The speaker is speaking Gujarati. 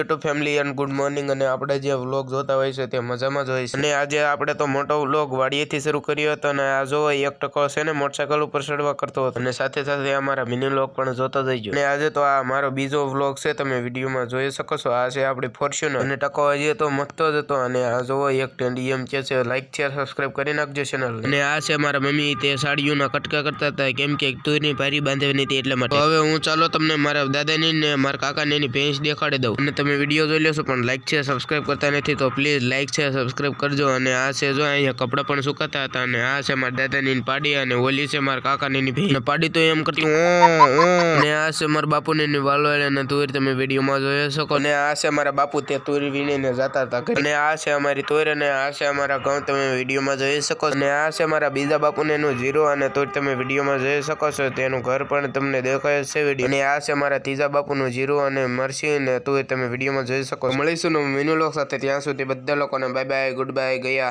YouTube family and good morning અને આપણે જે વ્લોગ જોતા હોય છે તે મજામાં જ હોય છે. અને આજે આપણે તો મોટો વ્લોગ વાડીએથી શરૂ કર્યો હતો અને આ જોવો એક ટકો છે ને મોટરસાયકલ ઉપર ચડવા કરતો હતો. અને સાથે સાથે અમારા મિની વ્લોગ પણ જોતા જઈજો અને આજે તો આ મારો બીજો વ્લોગ છે, તમે વિડીયોમાં જોઈ શકો છો. આ છે આપણી ફોર્ચ્યુનર અને ટકો હજી તો મસ્તો જ હતો. અને આ જોવો એક ટેન્ડી એમ કે છે લાઈક શેર સબસ્ક્રાઇબ કરી નાખજો ચેનલ અને આ છે મારા મમ્મી, તે સાડીઓના કટકા કરતા હતા. કેમ કે તુરની ભારી બાંધવી નથી એટલે માટે. હવે હું ચાલો તમને મારા દાદાની ને મારા કાકાની એની ભેંસ દેખાડી દઉં. અને તમે વીડિયો જોઈ લેશો પણ લાઇક છે સબસ્ક્રાઇબ કરતા નથી તો પ્લીઝ લાઇક છે સબસ્ક્રાઈબ કરજો. અને આ છે જો અહીંયા કપડાં પણ સુકાતા હતા અને આ છે મારા દાદાની પાડી અને ઓલી છે મારા કાકાની ભેંસ પાડી તો એમ કરતી અને આ છે મારા બાપુની વાલવાળી અને તુર તમે વિડીયોમાં જોઈ શકો. અને આ છે મારા બાપુ તે તુર વીણીને જતા હતા. અને આ છે અમારી તુર અને આ છે અમારા ઘઉં તમે વિડીયોમાં જોઈ શકો. અને આ છે મારા બીજા બાપુને એનું જીરો અને તુર તમે વિડીયોમાં જોઈ શકો છો. તેનું ઘર પણ તમને દેખાય છે વીડિયો અને આ છે મારા ત્રીજા બાપુનું જીરો અને મરસી અને તુર તમે વિડીયોમાં જોઈ શકો. મળીશું મિનુ લોક સાથે ત્યાં સુધી બધા લોકોને બાય બાય ગુડ બાય ગયા